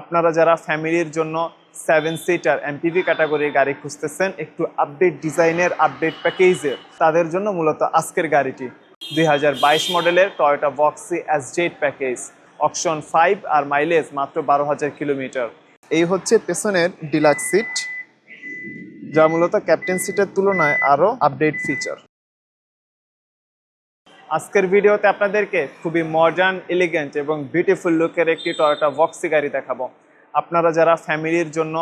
আপনারা যারা ফ্যামিলির জন্য সেভেন সিটার এমপিভি ক্যাটাগরির গাড়ি খুঁজতেছেন, একটু আপডেট ডিজাইনের আপডেট প্যাকেজের তাদের জন্য মূলত আজকের গাড়িটি। দুই হাজার বাইশ মডেলের Toyota Voxy S Z package option five আর মাইলেজ মাত্র বারো হাজার কিলোমিটার। এই হচ্ছে পেছনের ডিলাক্স সিট যা মূলত ক্যাপ্টেন সিটের তুলনায় আরও আপডেট ফিচার আজকের ভিডিওতে আপনাদেরকে খুবই মডার্ন এলিগেন্ট এবং বিউটিফুল লুকের একটি টয়োটা বক্সি গাড়ি দেখাবো। আপনারা যারা ফ্যামিলির জন্য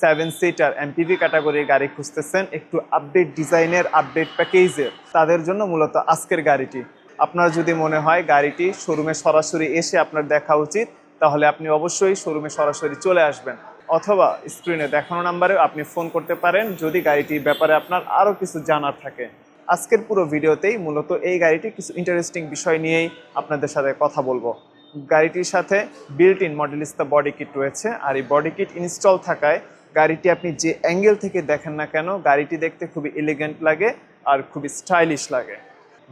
সেভেন সিটার এমপিভি ক্যাটাগরির গাড়ি খুঁজতেছেন, একটু আপডেট ডিজাইনের আপডেট প্যাকেজের তাদের জন্য মূলত আজকের গাড়িটি। আপনার যদি মনে হয় গাড়িটি শোরুমে সরাসরি এসে আপনার দেখা উচিত, তাহলে আপনি অবশ্যই শোরুমে সরাসরি চলে আসবেন। অথবা স্ক্রিনে দেখানো নাম্বারে আপনি ফোন করতে পারেন, যদি গাড়িটির ব্যাপারে আপনার আরও কিছু জানার থাকে। আজকের পুরো ভিডিওতেই মূলত এই গাড়িটি কিছু ইন্টারেস্টিং বিষয় নিয়েই আপনাদের সাথে কথা বলব। গাড়িটির সাথে built in Modellista body kit রয়েছে, আর এই বডি কিট ইনস্টল থাকায় গাড়িটি আপনি যে অ্যাঙ্গেল থেকে দেখেন না কেন, গাড়িটি দেখতে খুবই এলিগেন্ট লাগে আর খুবই স্টাইলিশ লাগে।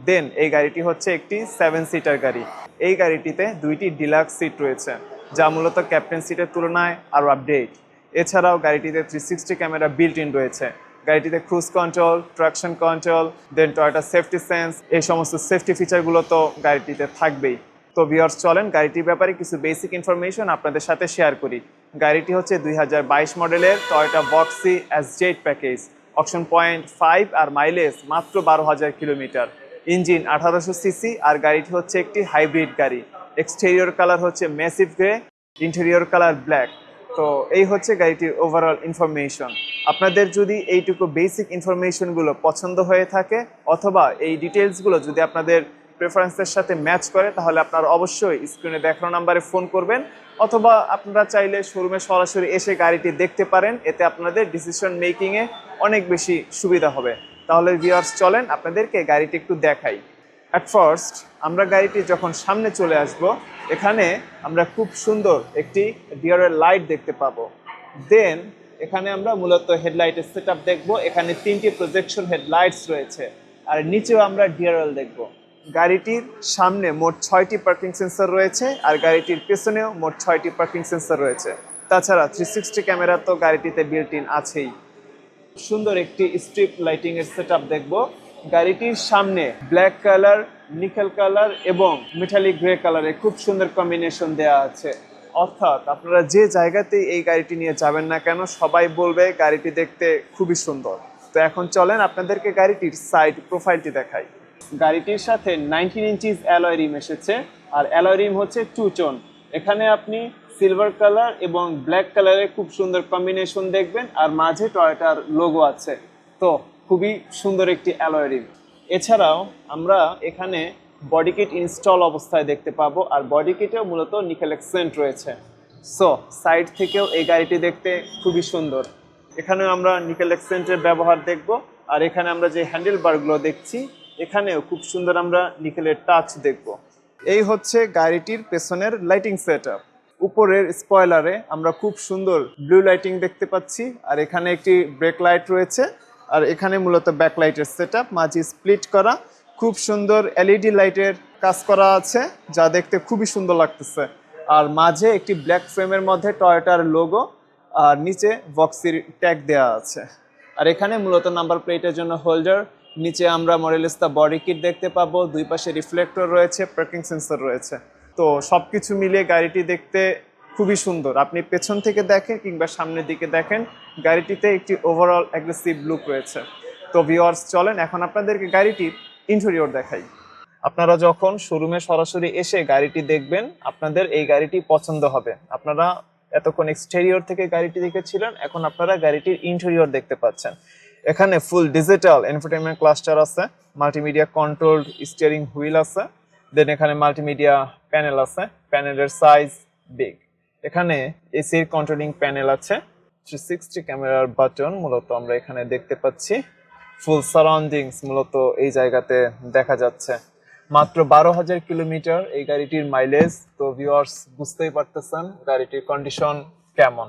দেন এই গাড়িটি হচ্ছে একটি সেভেন সিটার গাড়ি। এই গাড়িটিতে দুইটি ডিলাক্স সিট রয়েছে, যা মূলত ক্যাপ্টেন সিটের তুলনায় আরও আপডেট এছাড়াও গাড়িটিতে three sixty camera built in রয়েছে। গাড়িটিতে cruise control traction control then Toyota safety sense এই সমস্ত সেফটি ফিচারগুলো তো গাড়িটিতে থাকবেই। তো ভিওর্স চলেন গাড়িটির ব্যাপারে কিছু বেসিক ইনফরমেশন আপনাদের সাথে শেয়ার করি। গাড়িটি হচ্ছে দুই হাজার বাইশ মডেলের Toyota Voxy S Z package option point five আর মাইলেজ মাত্র বারো হাজার কিলোমিটার। ইঞ্জিন আঠারোশো সিসি আর গাড়িটি হচ্ছে একটি হাইব্রিড গাড়ি। এক্সটেরিয়র কালার হচ্ছে massive grey interior colour black তো এই হচ্ছে গাড়িটির ওভারঅল ইনফরমেশন আপনাদের যদি এইটুকু বেসিক ইনফরমেশনগুলো পছন্দ হয়ে থাকে, অথবা এই ডিটেলসগুলো যদি আপনাদের প্রেফারেন্সের সাথে ম্যাচ করে, তাহলে আপনারা অবশ্যই স্ক্রিনে দেখানো নাম্বারে ফোন করবেন, অথবা আপনারা চাইলে শোরুমে সরাসরি এসে গাড়িটি দেখতে পারেন, এতে আপনাদের ডিসিশন মেকিংয়ে অনেক বেশি সুবিধা হবে। তাহলে ভিউয়ার্স চলেন, আপনাদেরকে গাড়িটি একটু দেখাই। অ্যাট ফার্স্ট আমরা গাড়িটি যখন সামনে চলে আসব, এখানে আমরা খুব সুন্দর একটি ডিয়ারের লাইট দেখতে পাবো। দেন এখানে আমরা মূলত হেডলাইটের সেট আপ দেখব। এখানে তিনটি প্রজেকশন হেডলাইটস রয়েছে। আর নিচেও আমরা ডিআরএল দেখব। গাড়িটির সামনে মোট ছয়টি পার্কিং সেন্সর রয়েছে, আর গাড়িটির পেছনেও মোট ছয়টি পার্কিং সেন্সর রয়েছে। তাছাড়া থ্রি সিক্সটি ক্যামেরা তো গাড়িটিতে বিল্ট ইন আছেই। সুন্দর একটি স্ট্রিপ লাইটিং এর সেট আপ দেখব। গাড়িটির সামনে ব্ল্যাক কালার নিকেল কালার এবং মেটালিক গ্রে কালারে খুব সুন্দর কম্বিনেশন দেওয়া আছে। অর্থাৎ আপনারা যে জায়গাতেই এই গাড়িটি নিয়ে যাবেন না কেন, সবাই বলবে গাড়িটি দেখতে খুবই সুন্দর। তো এখন চলেন আপনাদেরকে গাড়িটির সাইড প্রোফাইলটি দেখাই। গাড়িটির সাথে নাইনটিন ইঞ্চিস অ্যালয় রিম এসেছে, আর অ্যালয় রিম হচ্ছে টোন এখানে আপনি সিলভার কালার এবং ব্ল্যাক কালারের খুব সুন্দর কম্বিনেশন দেখবেন, আর মাঝে টয়টার লোগো আছে। তো খুবই সুন্দর একটি অ্যালয় রিম। এছাড়াও আমরা এখানে বডি কিট ইনস্টল অবস্থায় দেখতে পাবো, আর বডি কিটেও মূলত নিকেল এক্সেন্ট রয়েছে। সো সাইড থেকেও এই গাড়িটি দেখতে খুবই সুন্দর। এখানেও আমরা নিকেল এক্সেন্টের ব্যবহার দেখব, আর এখানে আমরা যে হ্যান্ডেল বারগুলো দেখছি, এখানেও খুব সুন্দর আমরা নিকেলের টাচ দেখব। এই হচ্ছে গাড়িটির পেছনের লাইটিং সেট উপরের স্পয়লারে আমরা খুব সুন্দর ব্লু লাইটিং দেখতে পাচ্ছি, আর এখানে একটি ব্রেক লাইট রয়েছে আর এখানে মূলত ব্যাক লাইটের সেট আপ মাঝে স্প্লিট করা। খুব সুন্দর এলইডি লাইটের কাজ করা আছে, যা দেখতে খুবই সুন্দর লাগতেছে। আর মাঝে একটি ব্ল্যাক ফ্রেমের মধ্যে টয়োটার লোগো আর নিচে বক্সির ট্যাগ দেওয়া আছে। আর এখানে মূলত নাম্বার প্লেটের জন্য হোল্ডার নিচে আমরা মডেলিস্তা বডি কিট দেখতে পাবো, দুই পাশে রিফ্লেক্টর রয়েছে পার্কিং সেন্সর রয়েছে। তো সব কিছু মিলিয়ে গাড়িটি দেখতে খুবই সুন্দর। আপনি পেছন থেকে দেখেন কিংবা সামনের দিকে দেখেন, গাড়িটিতে একটি ওভারঅল অ্যাগ্রেসিভ লুক রয়েছে। তো ভিওয়ার্স চলেন এখন আপনাদেরকে গাড়িটির ইন্টেরিয়র দেখাই। আপনারা যখন শোরুমে সরাসরি এসে গাড়িটি দেখবেন, আপনাদের এই গাড়িটি পছন্দ হবে। আপনারা এতক্ষণ এক্সটেরিয়র থেকে গাড়িটি দেখেছিলেন, এখন আপনারা গাড়িটির ইন্টেরিয়র দেখতে পাচ্ছেন। এখানে ফুল ডিজিটাল এন্টারটেনমেন্ট ক্লাস্টার আছে মাল্টিমিডিয়া কন্ট্রোলড স্টিয়ারিং হুইল আছে দেন এখানে মাল্টিমিডিয়া প্যানেল আছে প্যানেলের সাইজ বিগ এখানে এসির কন্ট্রোলিং প্যানেল আছে। থ্রি সিক্সটি ক্যামেরার বাটন মূলত আমরা এখানে দেখতে পাচ্ছি। ফুল সারাউন্ডিংস মূলত এই জায়গাতে দেখা যাচ্ছে। মাত্র বারো হাজার কিলোমিটার এই গাড়িটির মাইলেজ তো ভিউয়ার্স বুঝতেই পারতেছেন গাড়িটির কন্ডিশন কেমন।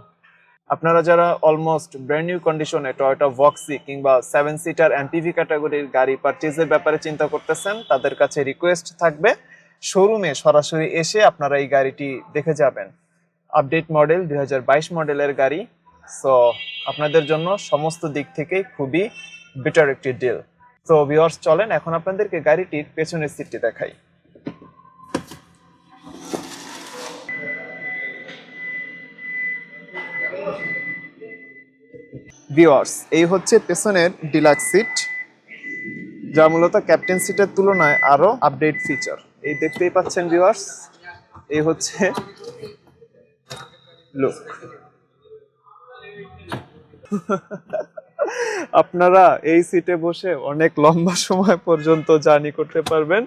আপনারা যারা অলমোস্ট ব্র্যান্ড নিউ কন্ডিশনে টয়োটা ভক্সি কিংবা সেভেন সিটার এমপিভি ক্যাটাগরির গাড়ি পারচেজের ব্যাপারে চিন্তা করতেছেন, তাদের কাছে রিকোয়েস্ট থাকবে। শোরুমে সরাসরি এসে আপনারা এই গাড়িটি দেখে যাবেন। আপডেট মডেল দু হাজার বাইশ মডেলের গাড়ি। সো আপনাদের জন্য সমস্ত দিক থেকে খুবই বেটার একটি ডিল তো ভিউয়ার্স চলেন এখন আপনাদেরকে গাড়িটির পেছনের সিটটি দেখাই। ভিউয়ার্স এই হচ্ছে পেছনের ডিলাক্স সিট যা মূলত ক্যাপ্টেন সিটের তুলনায় আরও আপডেট ফিচার এই দেখতেই পাচ্ছেন ভিউয়ার্স এই হচ্ছে লুক আপনারা এই সিটে বসে অনেক লম্বা সময় পর্যন্ত জার্নি করতে পারবেন,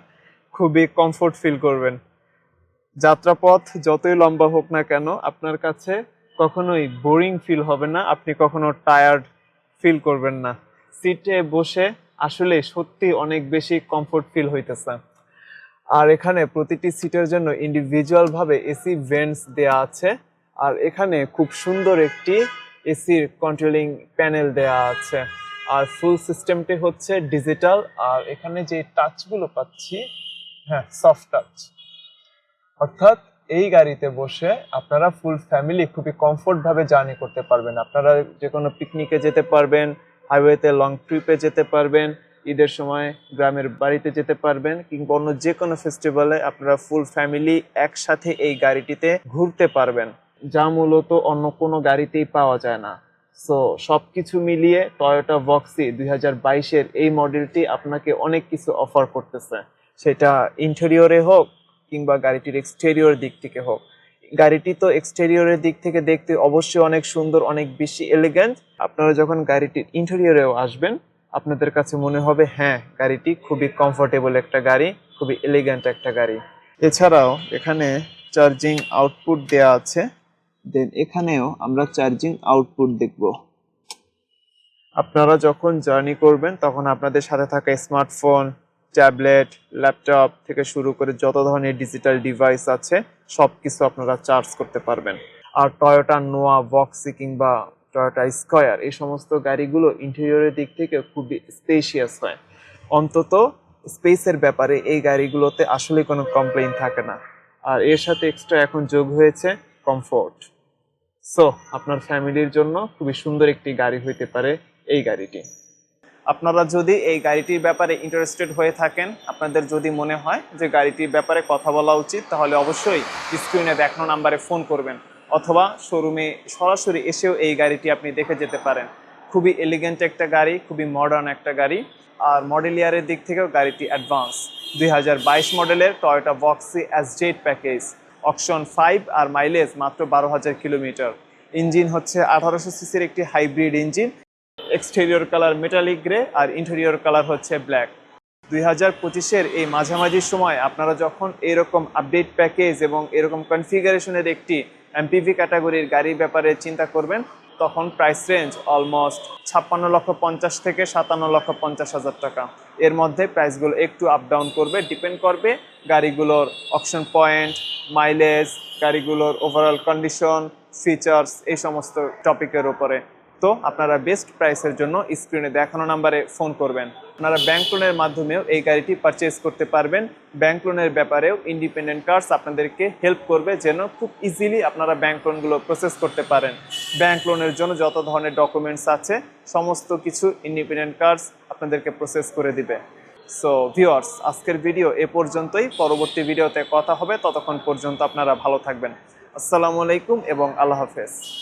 খুবই কমফোর্ট ফিল করবেন। যাত্রাপথ যতই লম্বা হোক না কেন, আপনার কাছে কখনোই বোরিং ফিল হবে না, আপনি কখনো টায়ার্ড ফিল করবেন না। সিটে বসে আসলে সত্যি অনেক বেশি কমফোর্ট ফিল হইতেছে। আর এখানে প্রতিটি সিটের জন্য ইন্ডিভিজুয়াল ভাবে এসি ভেন্টস দেয়া আছে। আর এখানে খুব সুন্দর একটি এসির কন্ট্রোলিং প্যানেল দেয়া আছে। আর ফুল সিস্টেমটি হচ্ছে ডিজিটাল আর এখানে যে টাচগুলো পাচ্ছি হ্যাঁ সফট টাচ অর্থাৎ এই গাড়িতে বসে আপনারা ফুল ফ্যামিলি খুবই কমফোর্ট ভাবে জার্নি করতে পারবেন। আপনারা যে কোনো পিকনিকে যেতে পারবেন হাইওয়েতে লং ট্রিপে যেতে পারবেন, ঈদের সময় গ্রামের বাড়িতে যেতে পারবেন, কিংবা অন্য যে কোনো ফেস্টিভ্যালে আপনারা ফুল ফ্যামিলি একসাথে এই গাড়িটিতে ঘুরতে পারবেন। যা মূলত অন্য কোনো গাড়িতেই পাওয়া যায় না। সো সবকিছু মিলিয়ে টয়োটা ভক্সি দুই হাজার বাইশের এই মডেলটি আপনাকে অনেক কিছু অফার করতেছে। সেটা ইন্টেরিয়রে হোক কিংবা গাড়িটির এক্সটেরিয়র দিক থেকে হোক। গাড়িটি তো এক্সটেরিয়রের দিক থেকে দেখতে অবশ্যই অনেক সুন্দর, অনেক বেশি এলিগেন্ট আপনারা যখন গাড়িটির ইন্টেরিয়রেও আসবেন, আপনাদের কাছে মনে হবে হ্যাঁ গাড়িটি খুবই কমফোর্টেবল একটা গাড়ি, খুবই এলিগেন্ট একটা গাড়ি। এছাড়াও এখানে চার্জিং আউটপুট দেয়া আছে। দেন এখানেও আমরা চার্জিং আউটপুট দেখব। আপনারা যখন জার্নি করবেন, তখন আপনাদের সাথে থাকা স্মার্টফোন ট্যাবলেট ল্যাপটপ থেকে শুরু করে যত ধরনের ডিজিটাল ডিভাইস আছে সব কিছু আপনারা চার্জ করতে পারবেন। আর টয়োটা নোয়া বক্সি কিংবা টয়োটা স্কয়ার এই সমস্ত গাড়িগুলো ইন্টেরিয়রের দিক থেকে খুবই স্পেশিয়াস হয়। অন্তত স্পেসের ব্যাপারে এই গাড়িগুলোতে আসলে কোনো কমপ্লেইন থাকে না। আর এর সাথে এক্সট্রা এখন যোগ হয়েছে কমফোর্ট সো আপনার ফ্যামিলির জন্য খুবই সুন্দর একটি গাড়ি হইতে পারে এই গাড়িটি। আপনারা যদি এই গাড়িটির ব্যাপারে ইন্টারেস্টেড হয়ে থাকেন, আপনাদের যদি মনে হয় যে গাড়িটির ব্যাপারে কথা বলা উচিত, তাহলে অবশ্যই স্ক্রিনে দেখানো নাম্বারে ফোন করবেন, অথবা শোরুমে সরাসরি এসেও এই গাড়িটি আপনি দেখে যেতে পারেন। খুবই এলিগেন্ট একটা গাড়ি, খুবই মডার্ন একটা গাড়ি, আর মডেল ইয়ারের দিক থেকেও গাড়িটি অ্যাডভান্স দুই হাজার বাইশ মডেলের Toyota Voxy S Z package option five আর মাইলেজ মাত্র বারো হাজার কিলোমিটার ইঞ্জিন হচ্ছে আঠারোশো সিসির একটি hybrid engine exterior colour metallic grey আর ইন্টেরিয়র কালার হচ্ছে ব্ল্যাক দুই হাজার পঁচিশের এই মাঝামাঝি সময় আপনারা যখন এরকম আপডেট প্যাকেজ এবং এরকম কনফিগারেশনের একটি এমপিভি ক্যাটাগরির গাড়ির ব্যাপারে চিন্তা করবেন, তখন প্রাইস রেঞ্জ অলমোস্ট ছাপ্পান্ন লক্ষ পঞ্চাশ থেকে সাতান্ন লক্ষ পঞ্চাশ হাজার টাকা। এর মধ্যে প্রাইসগুলো একটু আপ ডাউন করবে ডিপেন্ড করবে গাড়িগুলোর অপশন পয়েন্ট মাইলেজ গাড়িগুলোর ওভারঅল কন্ডিশন ফিচার্স এই সমস্ত টপিকের উপরে। তো আপনারা বেস্ট প্রাইসের জন্য স্ক্রিনে দেখানো নাম্বারে ফোন করবেন। আপনারা ব্যাংক লোনের মাধ্যমেও এই গাড়িটি পারচেজ করতে পারবেন। ব্যাংক লোনের ব্যাপারেও ইন্ডিপেন্ডেন্ট কার্ডস আপনাদেরকে হেল্প করবে যেন খুব ইজিলি আপনারা ব্যাংক লোনগুলো প্রসেস করতে পারেন। ব্যাংক লোনের জন্য যত ধরনের ডকুমেন্টস আছে, সমস্ত কিছু ইন্ডিপেন্ডেন্ট কার্ডস আপনাদেরকে প্রসেস করে দিবে। সো ভিউয়ার্স আজকের ভিডিও এ পর্যন্তই। পরবর্তী ভিডিওতে কথা হবে। ততক্ষণ পর্যন্ত আপনারা ভালো থাকবেন। আসসালামু আলাইকুম এবং আল্লাহ হাফেজ।